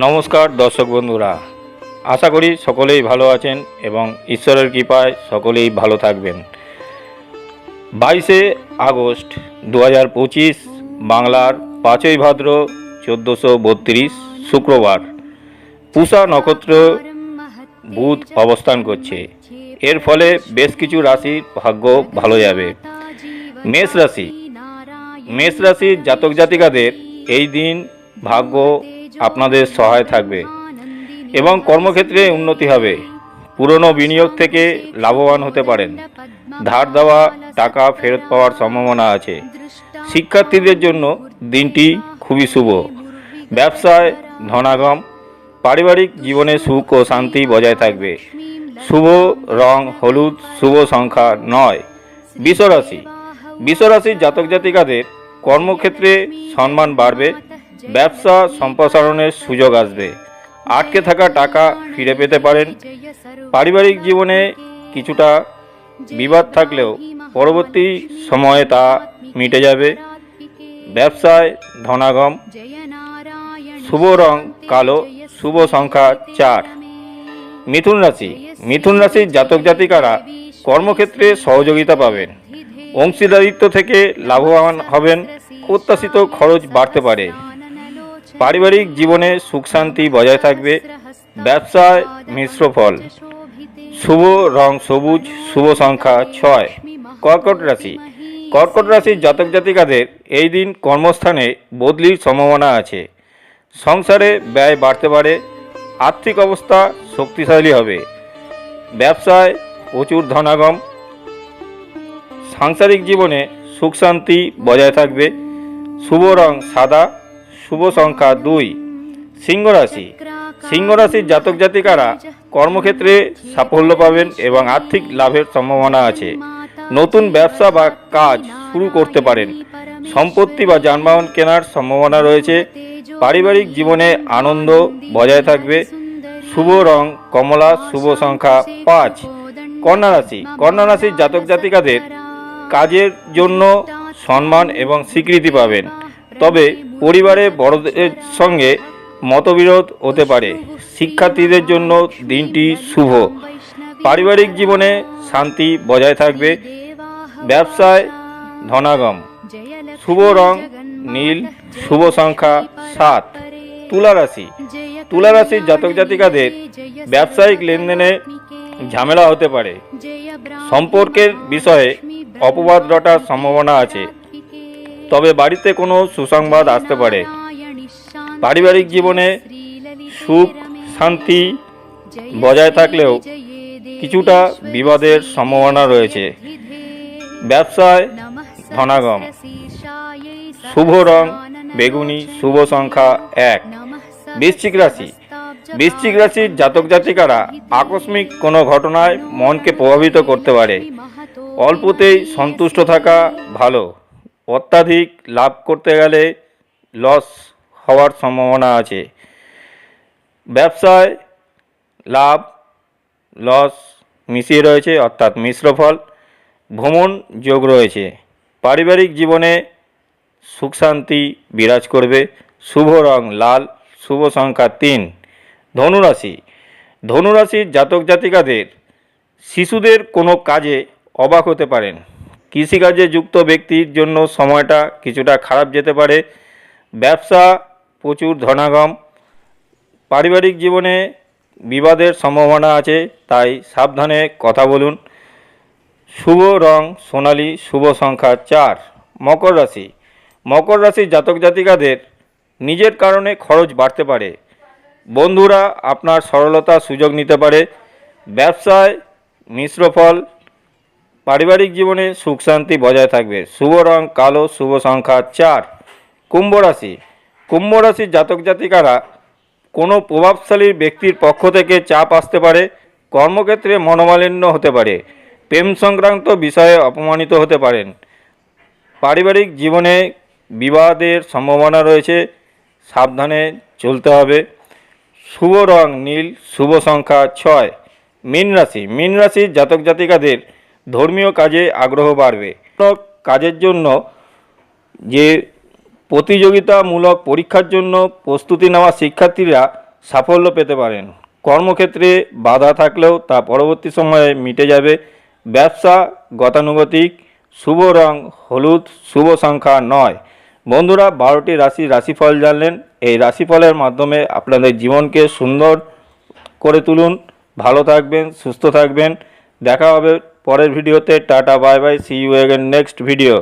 নমস্কার, দর্শক বন্ধুরা। আশা করি সকলেই ভালো আছেন এবং ঈশ্বরের কৃপায় সকলেই ভালো থাকবেন। বাইশে আগস্ট দু পঁচিশ, বাংলার পাঁচই ভাদ্র চোদ্দোশো বত্রিশ, শুক্রবার। পুষা নক্ষত্র বুধ অবস্থান করছে। এর ফলে বেশ কিছু রাশির ভাগ্য ভালো যাবে। মেষ রাশি। মেষ রাশির জাতক জাতিকাদের এই দিন ভাগ্য আপনাদের সহায় থাকবে এবং কর্মক্ষেত্রে উন্নতি হবে। পুরনো বিনিয়োগ থেকে লাভবান হতে পারেন। ধার দেওয়া, টাকা ফেরত পাওয়ার সম্ভাবনা আছে। শিক্ষার্থীদের জন্য দিনটি খুবই শুভ। ব্যবসায় ধনাগম, পারিবারিক জীবনে সুখ ও শান্তি বজায় থাকবে। শুভ রং, হলুদ, শুভ সংখ্যা নয়, বিশ্বরাশি। বিশ্বরাশির জাতক জাতিকাদের কর্মক্ষেত্রে সম্মান বাড়বে। ব্যবসা সম্প্রসারণের সুযোগ আসবে। আটকে থাকা টাকা ফিরে পেতে পারেন। পারিবারিক জীবনে কিছুটা বিবাদ থাকলেও পরবর্তী সময়ে তা মিটে যাবে। ব্যবসায় ধনাগম, শুভ রং কালো, শুভ সংখ্যা চার। মিথুন রাশি, মিথুন রাশির জাতক জাতিকারা কর্মক্ষেত্রে সহযোগিতা পাবেন। অংশীদারিত্ব থেকে লাভবান হবেন। প্রত্যাশিত খরচ বাড়তে পারে। পারিবারিক জীবনে সুখ শান্তি বজায় থাকবে। ব্যবসায় মিশ্র ফল। শুভ রং সবুজ, শুভ সংখ্যা ছয়। কর্কট রাশি। কর্কট রাশির জাতক জাতিকাদের এই দিন কর্মস্থানে বদলির সম্ভাবনা আছে। সংসারে ব্যয় বাড়তে পারে, আর্থিক অবস্থা শক্তিশালী হবে। ব্যবসায় প্রচুর ধনাগম। সাংসারিক জীবনে সুখ শান্তি বজায় থাকবে। শুভ রং সাদা শুভ সংখ্যা দুই। সিংহ রাশি সিংহ রাশির জাতক জাতিকারা কর্মক্ষেত্রে সাফল্য পাবেন এবং আর্থিক লাভের সম্ভাবনা আছে। নতুন ব্যবসা বা কাজ শুরু করতে পারেন। সম্পত্তি বা যানবাহন কেনার সম্ভাবনা রয়েছে। পারিবারিক জীবনে আনন্দ বজায় থাকবে। শুভ রং, কমলা, শুভ সংখ্যা পাঁচ। কন্যা রাশি। কন্যা রাশির জাতক জাতিকাদের কাজের জন্য সম্মান এবং স্বীকৃতি পাবেন। তবে পরিবারে বড়দের সঙ্গে মতবিরোধ হতে পারে। শিক্ষার্থীদের জন্য দিনটি শুভ। পারিবারিক জীবনে শান্তি বজায় থাকবে। ব্যবসায় ধনাগম। শুভ রং, নীল। শুভ সংখ্যা সাত। তুলা রাশি। তুলা রাশির জাতক জাতিকাদের ব্যবসায়িক লেনদেনে ঝামেলা হতে পারে। সম্পর্কের বিষয়ে অপবাদ রটার সম্ভাবনা আছে। তবে বাড়িতে কোনো সুসংবাদ আসতে পারে। পারিবারিক জীবনে সুখ, শান্তি বজায় থাকলেও কিছুটা বিবাদের সম্ভাবনা রয়েছে। ব্যবসায় ধনাগম। শুভ রং, বেগুনি, শুভ সংখ্যা এক। বৃশ্চিক রাশি। বৃশ্চিক রাশির জাতক জাতিকারা আকস্মিক কোনো ঘটনায় মনকে প্রভাবিত করতে পারে। অল্পতেই সন্তুষ্ট থাকা ভালো। অত্যাধিক লাভ করতে গেলে লস হওয়ার সম্ভাবনা আছে। ব্যবসায় লাভ লস মিশিয়ে রয়েছে, অর্থাৎ মিশ্র ফল, ভ্রমণ যোগ রয়েছে। পারিবারিক জীবনে সুখ শান্তি বিরাজ করবে। শুভ রং লাল, শুভ সংখ্যা তিন। ধনুরাশি। ধনুরাশির জাতক জাতিকাদের শিশুদের কোনো কাজে অবাক হতে পারেন। কৃষিকাজে যুক্ত ব্যক্তির জন্য সময়টা কিছুটা খারাপ যেতে পারে। ব্যবসা প্রচুর ধনাগম। পারিবারিক জীবনে বিবাদের সম্ভাবনা আছে, তাই সাবধানে কথা বলুন। শুভ রং সোনালী, শুভ সংখ্যা চার। মকর রাশি। মকর রাশির জাতক জাতিকাদের নিজের কারণে খরচ বাড়তে পারে। বন্ধুরা আপনার সরলতা সুযোগ নিতে পারে। ব্যবসায় মিশ্র ফল পারিবারিক জীবনে সুখ শান্তি বজায় থাকবে। শুভ রং, কালো, শুভ সংখ্যা চার। কুম্ভ রাশি। কুম্ভ রাশির জাতক জাতিকারা কোনো প্রভাবশালী ব্যক্তির পক্ষ থেকে চাপ আসতে পারে, কর্মক্ষেত্রে মনোমালিন্য হতে পারে, প্রেম সংক্রান্ত বিষয়ে অপমানিত হতে পারেন। পারিবারিক জীবনে বিবাদের সম্ভাবনা রয়েছে, সাবধানে চলতে হবে। শুভ রং, নীল, শুভ সংখ্যা ছয়। মীন রাশি। মীন রাশির জাতক জাতিকাদের ধর্মীয় কাজে আগ্রহ বাড়বে। কাজের জন্য যে প্রতিযোগিতামূলক পরীক্ষার জন্য প্রস্তুতি নেওয়া শিক্ষার্থীরা সাফল্য পেতে পারেন। কর্মক্ষেত্রে বাধা থাকলেও তা পরবর্তী সময়ে মিটে যাবে। ব্যবসা গতানুগতিক, শুভ রং হলুদ, শুভ সংখ্যা নয়। বন্ধুরা, বারোটি রাশি রাশিফল জানলেন। এই রাশিফলের মাধ্যমে আপনাদের জীবনকে সুন্দর করে তুলুন। ভালো থাকবেন, সুস্থ থাকবেন। দেখা হবে পরের ভিডিওতে tata bye bye see you again next video